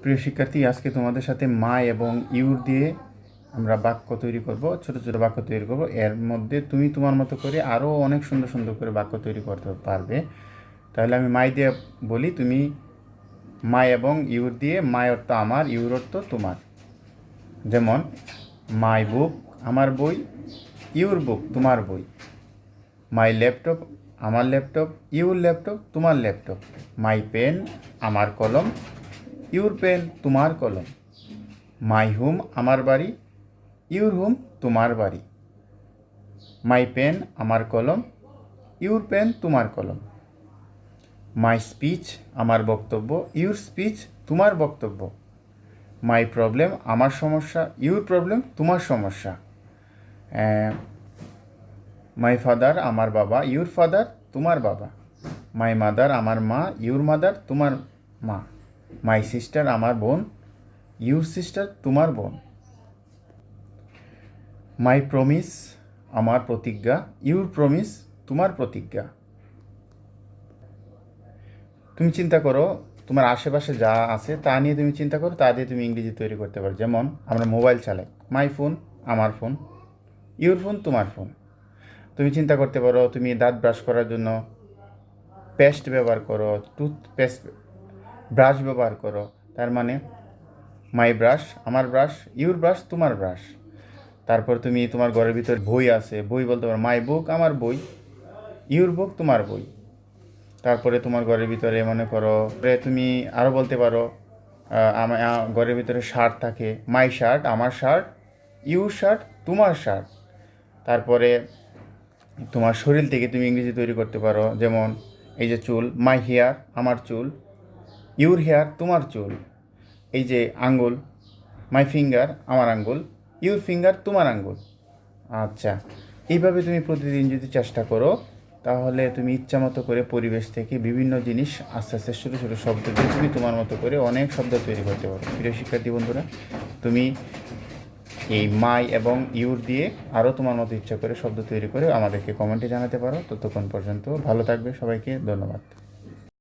প্রিয় শিক্ষার্থী, আজকে তোমাদের সাথে মা এবং ইউর দিয়ে আমরা বাক্য তৈরি করব, ছোট ছোট বাক্য তৈরি করব। এর মধ্যে তুমি তোমার মতো করে আরও অনেক সুন্দর সুন্দর করে বাক্য তৈরি করতে পারবে। তাহলে আমি মাই দিয়ে বলি, তুমি মা এবং ইউর দিয়ে, মাই অর্থ আমার, ইউর অর্থ তোমার। যেমন, মাই বুক আমার বই, ইউর বুক তোমার বই। মাই ল্যাপটপ আমার ল্যাপটপ, ইউর ল্যাপটপ তোমার ল্যাপটপ। মাই পেন আমার কলম ইউর পেন তোমার কলম। মাই হোম আমার বাড়ি, ইউর হোম তোমার বাড়ি। মাই পেন আমার কলম, ইউর পেন তোমার কলম। মাই স্পিচ আমার বক্তব্য, ইউর স্পিচ তোমার বক্তব্য। মাই প্রবলেম আমার সমস্যা, ইউর প্রবলেম তোমার সমস্যা। মাই ফাদার আমার বাবা, ইউর ফাদার তোমার বাবা। মাই মাদার আমার মা, ইউর মাদার তোমার মা। মাই সিস্টার আমার বোন। ইউর সিস্টার তোমার বোন। মাই প্রমিস আমার প্রতিজ্ঞা। ইউর প্রমিস তোমার প্রতিজ্ঞা। তুমি চিন্তা করো, তোমার আশেপাশে যা আছে, তা নিয়ে তুমি চিন্তা করো, তা দিয়ে তুমি ইংরেজি তৈরি করতে পারো। যেমন, আমরা মোবাইল চালাই। মাই ফোন আমার ফোন ইউর ফোন তোমার ফোন তুমি চিন্তা করতে পারো, তুমি দাঁত ব্রাশ করার জন্য পেস্ট ব্যবহার করো টুথপেস্ট ব্রাশ ব্যবহার করো। তার মানে মাই ব্রাশ আমার ব্রাশ ইউর ব্রাশ তোমার ব্রাশ তারপর তুমি তোমার ঘরের ভিতর বই আছে, বই বলতে পারো মাই বুক আমার বই। ইউর বুক তোমার বই। তারপরে তোমার ঘরের ভিতরে মনে করো তুমি আরও বলতে পারো আমার ঘরের ভিতরে শার্ট থাকে মাই শার্ট আমার শার্ট ইউর শার্ট তোমার শার্ট তারপরে তোমার শরীর থেকে তুমি ইংরেজি তৈরি করতে পারো, যেমন এই যে চুল মাই হেয়ার আমার চুল। ইউর হেয়ার, তোমার চুল। এই যে আঙ্গুল, মাই ফিঙ্গার, আমার আঙ্গুল। ইউর ফিঙ্গার, তোমার আঙ্গুল। আচ্ছা এইভাবে তুমি প্রতিদিন যদি চেষ্টা করো, তাহলে তুমি ইচ্ছা মতো করে পরিবেশ থেকে বিভিন্ন জিনিস আস্তে আস্তে ছোটো ছোটো শব্দ দিয়ে তুমি তোমার মতো করে অনেক শব্দ তৈরি করতে পারো। প্রিয় শিক্ষার্থী বন্ধুরা, তুমি এই মাই এবং ইউর দিয়ে আরও তোমার মতো ইচ্ছা করে শব্দ তৈরি করে আমাদেরকে কমেন্টে জানাতে পারো। ততক্ষণ পর্যন্ত ভালো থাকবে সবাইকে, ধন্যবাদ।